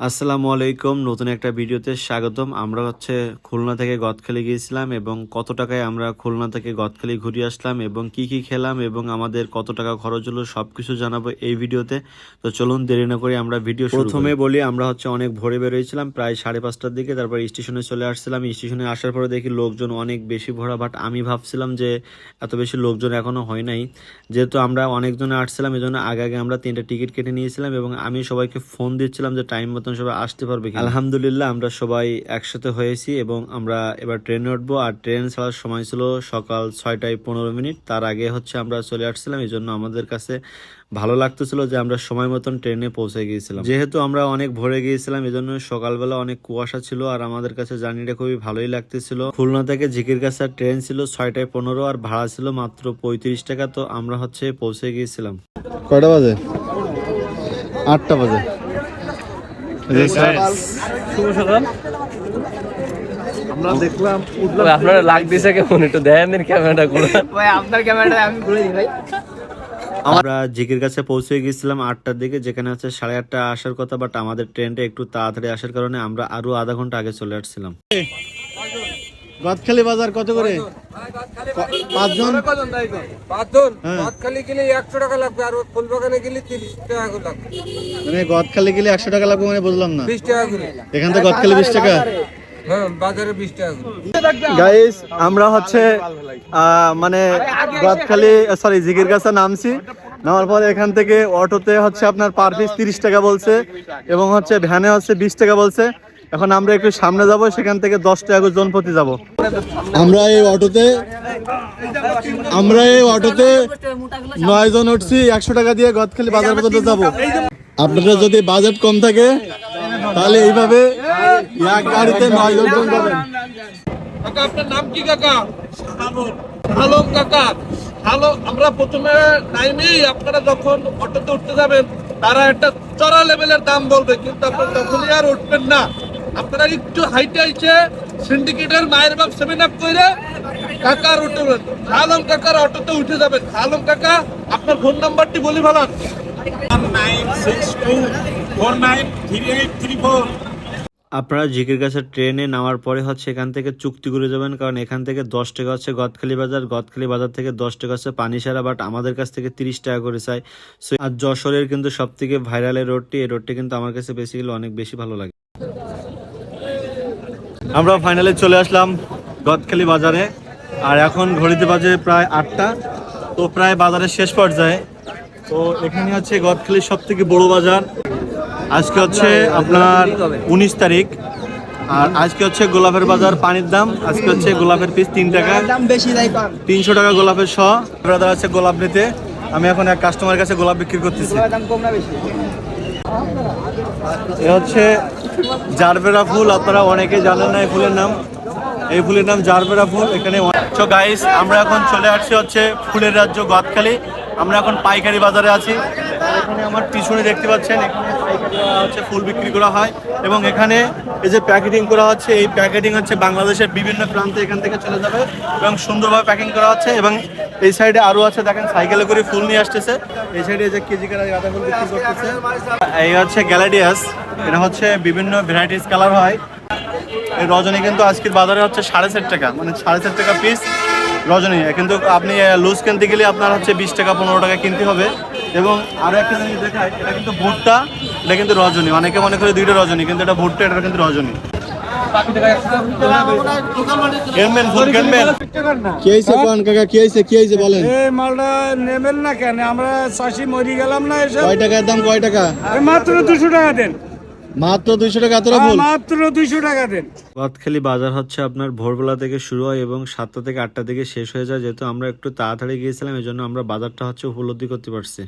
আসসালামু আলাইকুম। নতুন একটা ভিডিওতে স্বাগতম। আমরা হচ্ছে খুলনা থেকে গদখালি গিয়েছিলাম এবং কত টাকায় আমরা খুলনা থেকে গদখালি ঘুরে আসলাম এবং কি কি খেলাম এবং আমাদের কত টাকা খরচ হলো সব কিছু জানাব এই ভিডিওতে। তো চলুন দেরি না করে আমরা ভিডিও প্রথমে বলি আমরা হচ্ছে অনেক ভোরে বেরোয়েছিলাম প্রায় সাড়ে পাঁচটার দিকে তারপর স্টেশনে চলে আসছিলাম। স্টেশনে আসার পরে দেখি লোকজন অনেক বেশি ভরা বাট আমি ভাবছিলাম যে এত বেশি লোকজন এখনও হয় নাই। যেহেতু আমরা অনেকজনে আসছিলাম এই জন্য আগে আগে আমরা তিনটা টিকিট কেটে নিয়েছিলাম এবং আমি সবাইকে ফোন দিচ্ছিলাম যে টাইম মতন সবাই আসতে পারবে কি আলহামদুলিল্লাহ আমরা সবাই একসাথে হয়েছি এবং আমরা এবার ট্রেনে উঠবো। আর ট্রেন ছাড়ার সময় ছিল সকাল ছয়টায় পনেরো মিনিট। তার আগে হচ্ছে আমরা চলে আসছিলাম এই জন্য আমাদের কাছে ভালো লাগতেছিল যে আমরা সময় মতন ট্রেনে পৌঁছে গিয়েছিলাম। যেহেতু আমরা অনেক ভোরে গিয়েছিলাম এই জন্য সকালবেলা অনেক কুয়াশা ছিল আর আমাদের কাছে জার্নিটা খুবই ভালোই লাগতেছিল। খুলনা থেকে ঝিকির কাছে ট্রেন ছিল ছয়টায় পনেরো আর ভাড়া ছিল মাত্র পঁয়ত্রিশ টাকা। তো আমরা হচ্ছে পৌঁছে গিয়েছিলাম। কয়টা বাজে? আটটা বাজে। শুভ সকাল। আমরা দেখলাম আপনারা লাগ দিছে কেমন একটু দেন দিন ক্যামেরাটা ঘুরে ভাই আপনার ক্যামেরাটা আমি ঘুরে দিই ভাই। আমরা জিকির কাছে পৌঁছে গিয়েছিলাম আটটার দিকে যেখানে হচ্ছে সাড়ে আটটা আসার কথা বাট আমাদের ট্রেনটা একটু তাড়াতাড়ি আসার কারণে আমরা আরও আধা ঘণ্টা আগে চলে আসছিলাম। গদখালি বাজার কত করে? পাঁচজন? পাঁচজন? হ্যাঁ। গেলে একশো টাকা লাগবে আর গেলে তিরিশ টাকা করে লাগবে। মানে গদখালি গেলে একশো টাকা লাগবে মানে বুঝলাম না। বিশ টাকা করে। এখান থেকে গদখালি বিশ টাকা? হ্যাঁ গাইস আমরা হচ্ছে আহ, মানে গদখালি সরি জিগির কাছে নামছি। নামার পরে এখান থেকে অটোতে হচ্ছে আপনার পার পিস তিরিশ টাকা বলছে এবং হচ্ছে ভ্যানে হচ্ছে বিশ টাকা বলছে। এখন আমরা একটু সামনে যাব সেখান থেকে দশ টাকা করে জন প্রতি যাব। আমরা এই অটোতে আমরা এই অটোতে নয় জন উঠছি একশো টাকা দিয়ে গদখালি বাজার পর্যন্ত যাব। আপনাদের যদি বাজেট কম থাকে তাহলে এইভাবে এক গাড়িতে নয় জন জন যাবেন। কাকা আপনার নাম কি কাকা? আলম কাকা। হ্যালো আমরা প্রথমে টাইমেই আপনারা যখন অটোতে উঠতে যাবেন তারা একটা চড়া লেভেলের দাম বলবে কিন্তু আপনারা তখনই আর উঠবেন না। আপনারা একটু হাইটে আইছে সিন্ডিকেটের মায়ের বাপ সেভেন আপ করে কাকার উঠবেন আলম কাকার অটোতে উঠে যাবেন। আলম কাকা আপনার ফোন নাম্বারটি বলি ভালান আপনারা জিকির কাছে ট্রেনে নামার পরে হচ্ছে এখান থেকে চুক্তি করে যাবেন কারণ এখান থেকে দশ টাকা হচ্ছে গদখালি বাজার গদখালি বাজার থেকে দশ টাকা হচ্ছে পানি সারা বাট আমাদের কাছ থেকে তিরিশ টাকা করে চাই। So, আর যশোরের কিন্তু সব থেকে ভাইরাল এই রোডটি এই রোডটি কিন্তু আমার কাছে বেসিক্যালি অনেক বেশি ভালো লাগে। আমরা ফাইনালে চলে আসলাম গদখালি বাজারে। আর এখন ঘড়িতে বাজে প্রায় আটটা। তো প্রায় বাজারের শেষ পর্যায়ে। তো এখানে হচ্ছে গদখালির সব থেকে বড় বাজার। আজকে হচ্ছে আপনার উনিশ তারিখ। আর আজকে হচ্ছে গোলাপের বাজার পানির দাম। আজকে হচ্ছে গোলাপের পিস তিন টাকা। তিনশো টাকা গোলাপের শ। ব্রাদার আছে গোলাপ নিতে। আমি এখন এক কাস্টমারের কাছে গোলাপ বিক্রি করতেছি। এ হচ্ছে জারবেরা ফুল, আপনারা অনেকে জানেন না এই ফুলের নাম। এই ফুলের নাম জারবেরা ফুল, এখানে গাইস আমরা এখন চলে আসছি হচ্ছে ফুলের রাজ্য গদখালি। আমরা এখন পাইকারি বাজারে আছি। এখানে আমার পিছনে দেখতে পাচ্ছেন, এখানে হচ্ছে ফুল বিক্রি করা হয়। এবং এখানে এই যে প্যাকেটিং করা হচ্ছে, এই প্যাকেটিং হচ্ছে বাংলাদেশের বিভিন্ন প্রান্তে এখান থেকে চলে যাবে। এবং সুন্দরভাবে প্যাকিং করা হচ্ছে। এবং এই সাইডে আরও আছে, দেখেন, সাইকেলে করে ফুল নিয়ে আসতেছে। এই সাইডে যে কেজি কালার গাঁদা ফুল বিক্রি করতেছে। এই হচ্ছে গ্যালাডিয়াস, এটা হচ্ছে বিভিন্ন ভ্যারাইটিস কালার হয়। এই রজনী কিন্তু আজকের বাজারে হচ্ছে সাড়ে চার টাকা মানে সাড়ে চার টাকা পিস রজনী। কিন্তু আপনি লুজ কিনতে গেলে আপনার হচ্ছে বিশ টাকা, পনেরো টাকা কিনতে হবে। এবং আরও একটা জিনিস দেখায় এটা কিন্তু ভুট্টা, এটা কিন্তু রজনী। অনেকে মনে করে দুইটা রজনী, কিন্তু এটা ভুট্টা এটা কিন্তু রজনী। আমরা চাষি মরি গেলাম না কয় টাকার দাম? কয় টাকা? মাত্র দুশো টাকা দেন। মাত্র দুইশো টাকা? এতটা ফুল মাত্র দুইশো টাকা দেন। গদখালি বাজার হচ্ছে আপনার ভোরবেলা থেকে শুরু হয় এবং সাতটা থেকে আটটা থেকে শেষ হয়ে যায়। যেহেতু আমরা একটু তাড়াতাড়ি গিয়েছিলাম এই জন্য আমরা বাজারটা হচ্ছে উপলব্ধি করতে পারছি।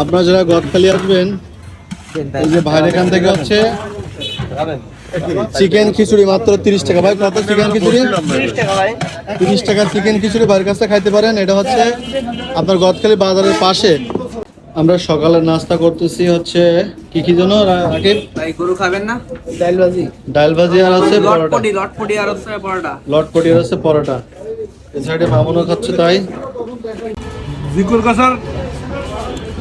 আপনারা যারা গদখালি আসবেন এই যে ভাইয়ের এখান থেকে হচ্ছে চিকেন খিচুড়ি মাত্র তিরিশ টাকা। ভাই কত চিকেন খিচুড়ি? তিরিশ টাকা চিকেন খিচুড়ি বাড়ির কাছে খাইতে পারেন। এটা হচ্ছে আপনার গদখালি বাজারের পাশে। আমরা সকালে নাস্তা করতেছি হচ্ছে কি কি জন্য রাকিব? ভাই গরু খাবেন না? ডাল ভাজি। ডাল ভাজি আর হচ্ছে পরোটা। লটপটি লটপটি আর হচ্ছে পরোটা। লটপটি আর হচ্ছে পরোটা। এই সাইডে মামুনও খাচ্ছে তাই। জিকুর কাছার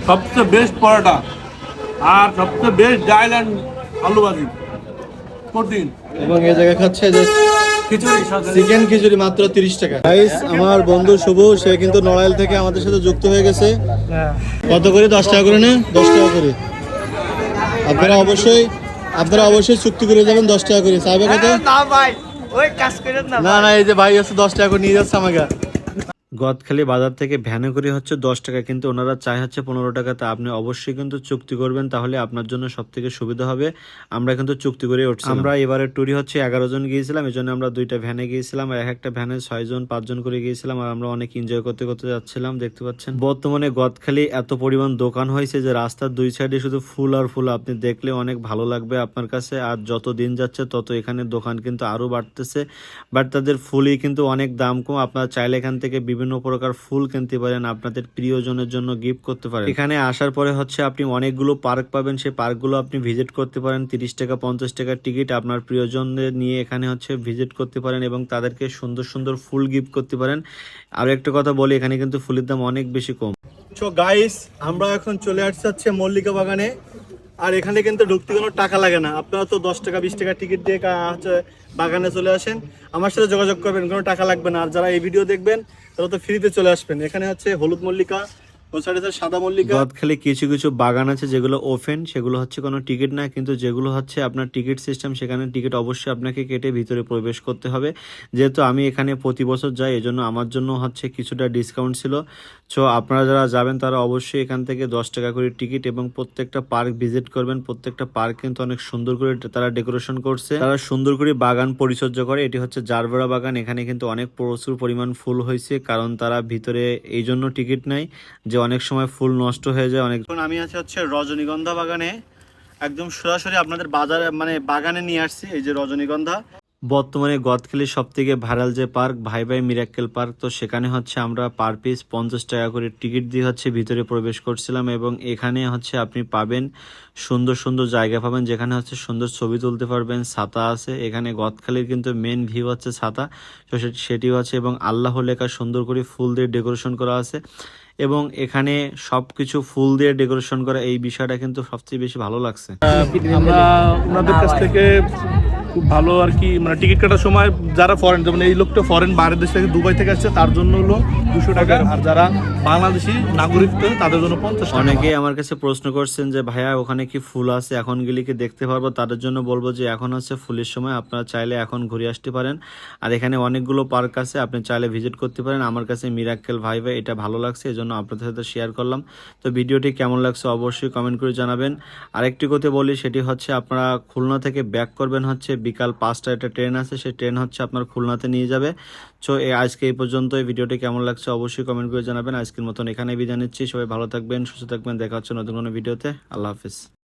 সবচেয়ে বেস্ট পরোটা। আর সবচেয়ে বেস্ট ডাইল অ্যান্ড আলু ভাজি। প্রোটিন এবং এই জায়গায় খাচ্ছে যে চিকেন খিচুড়ি মাত্র তিরিশ টাকা। গাইস আমার বন্ধু শুভ সে কিন্তু নড়াইল থেকে আমাদের সাথে যুক্ত হয়ে গেছে। কত করে? দশ টাকা করে না। দশ টাকা করে। আপনারা অবশ্যই আপনারা অবশ্যই চুক্তি করে যাবেন দশ টাকা করে। চাইবে কত? না ভাই। ওই কাজ করেন না না না এই যে ভাই আছে দশ টাকা করে নিয়ে যাচ্ছে আমাকে। গদখালি বাজার থেকে ভ্যানে করে হচ্ছে দশ টাকা কিন্তু ওনারা চাই হচ্ছে পনেরো টাকা। তা আপনি অবশ্যই কিন্তু চুক্তি করবেন তাহলে আপনার জন্য সব থেকে সুবিধা হবে। আমরা কিন্তু চুক্তি করে উঠছি আমরা এবারে ট্যুরি হচ্ছে এগারো জন গিয়েছিলাম এই জন্য আমরা দুইটা ভ্যানে গিয়েছিলাম আর এক একটা ভ্যানে ছয় জন পাঁচজন করে গিয়েছিলাম আর আমরা অনেক এনজয় করতে করতে যাচ্ছিলাম দেখতে পাচ্ছেন। বর্তমানে গদখালি এত পরিমাণ দোকান হয়েছে যে রাস্তার দুই সাইডে শুধু ফুল আর ফুল আপনি দেখলে অনেক ভালো লাগবে আপনার কাছে। আর যত দিন যাচ্ছে তত এখানে দোকান কিন্তু আরও বাড়তেছে। বাট তাদের ফুলই কিন্তু অনেক দাম কম আপনারা চাইলে এখান থেকে বিভিন্ন প্রকার ফুল কিনতে পারেন, আপনাদের প্রিয়জনের জন্য গিফট করতে পারেন। এখানে আসার পরে হচ্ছে আপনি অনেকগুলো পার্ক পাবেন সেই পার্কগুলো আপনি ভিজিট করতে পারেন, তিরিশ টাকা, পঞ্চাশ টাকার টিকিট আপনার প্রিয়জনদের নিয়ে এখানে হচ্ছে ভিজিট করতে পারেন এবং তাদেরকে সুন্দর সুন্দর ফুল গিফট করতে পারেন। আর একটা কথা বলি, এখানে কিন্তু ফুলের দাম অনেক বেশি কম। সো গাইস আমরা এখন চলে আসছি হচ্ছে মল্লিকা বাগানে। আর এখানে কিন্তু ঢুকতে কোনো টাকা লাগে না। আপনারা তো দশ টাকা, বিশ টাকা টিকিট দিয়ে হচ্ছে বাগানে চলে আসেন। আমার সাথে যোগাযোগ করবেন, কোনো টাকা লাগবে না। আর যারা এই ভিডিও দেখবেন, তারা তো ফ্রিতে চলে আসবেন। এখানে হচ্ছে হলুদ মল্লিকা ওই সাইডে আছে সাদা মল্লিকা। গদখালি কিছু কিছু বাগান আছে যেগুলো ওপেন সেগুলো হচ্ছে কোনো টিকিট না, কিন্তু যেগুলো হচ্ছে আপনার টিকিট সিস্টেম সেখানে টিকিট অবশ্যই আপনাকে কেটে ভিতরে প্রবেশ করতে হবে। যেহেতু আমি এখানে প্রতি বছর যাই, এজন্য আমার জন্য হচ্ছে কিছুটা ডিসকাউন্ট ছিল। সো আপনারা যারা যাবেন, তারা অবশ্যই এখান থেকে দশ টাকা করে টিকিট এবং প্রত্যেকটা পার্ক ভিজিট করবেন। প্রত্যেকটা পার্ক কিন্তু অনেক সুন্দর করে তারা ডেকোরেশন করছে। তারা সুন্দর করে বাগান পরিচর্যা করে। এটি হচ্ছে জারবেরা বাগান। এখানে কিন্তু অনেক প্রচুর পরিমাণ ফুল হয়েছে, কারণ তারা ভিতরে এই জন্য টিকিট নেয় যে অনেক সময় ফুল নষ্ট হয়ে যায় অনেক আমি আছি হচ্ছে রজনীগন্ধা বাগানে। একদম সরাসরি আপনাদের বাজারে মানে বাগানে নিয়ে আসছি এই যে রজনীগন্ধা। বর্তমানে গদখালি সব থেকে ভাইরাল যে পার্ক ভাই ভাই মিরাক্কেল পার্ক তো সেখানে হচ্ছে আমরা পার পিস পঞ্চাশ টাকা করে টিকিট দিয়ে হচ্ছে ভিতরে প্রবেশ করছিলাম এবং এখানে হচ্ছে আপনি পাবেন সুন্দর সুন্দর জায়গা পাবেন যেখানে হচ্ছে সুন্দর ছবি তুলতে পারবেন ছাতা আছে। এখানে গদখালির কিন্তু মেন ভিউ হচ্ছে ছাতা তো সেটিও আছে এবং আল্লাহ লেখা সুন্দর করে ফুল দিয়ে ডেকোরেশন করা আছে। এবং এখানে সবকিছু ফুল দিয়ে ডেকোরেশন করা এই বিষয়টা কিন্তু সবচেয়ে বেশি ভালো লাগছে। আমরা ওনাদের কাছ থেকে খুব ভালো আর কি মানে টিকিট কাটার সময় যারা ফরেন যেমন এই লোকটা ফরেন বাইরের দেশ থেকে দুবাই থেকে আসছে তার জন্য হলো দুশো টাকা। আর যারা বাংলাদেশি নাগরিক তাদের জন্য পঞ্চাশ অনেকেই আমার কাছে প্রশ্ন করছেন যে ভাইয়া ওখানে কি ফুল আছে? এখন গেলে কি দেখতে পারব? তাদের জন্য বলব যে এখন হচ্ছে ফুলের সময় আপনারা চাইলে এখন ঘুরে আসতে পারেন। আর এখানে অনেকগুলো পার্ক আছে আপনি চাইলে ভিজিট করতে পারেন। আমার কাছে মিরাক্কেল ভাই ভাই এটা ভালো লাগছে এই জন্য আপনাদের সাথে শেয়ার করলাম। তো ভিডিওটি কেমন লাগছে অবশ্যই কমেন্ট করে জানাবেন। আরেকটি কথা বলি সেটি হচ্ছে আপনারা খুলনা থেকে ব্যাক করবেন হচ্ছে বিকাল পাঁচটা একটা ট্রেন আছে, সেই ট্রেন হচ্ছে আপনার খুলনাতে নিয়ে যাবে। সো এই আজকে এই পর্যন্ত এই ভিডিওটি কেমন লাগছে অবশ্যই কমেন্ট করে জানাবেন। আজকের মতন এখানে বিদায় নিচ্ছি। সবাই ভালো থাকবেন, সুস্থ থাকবেন। দেখা হচ্ছে নতুন কোনো ভিডিওতে। আল্লাহ হাফিজ।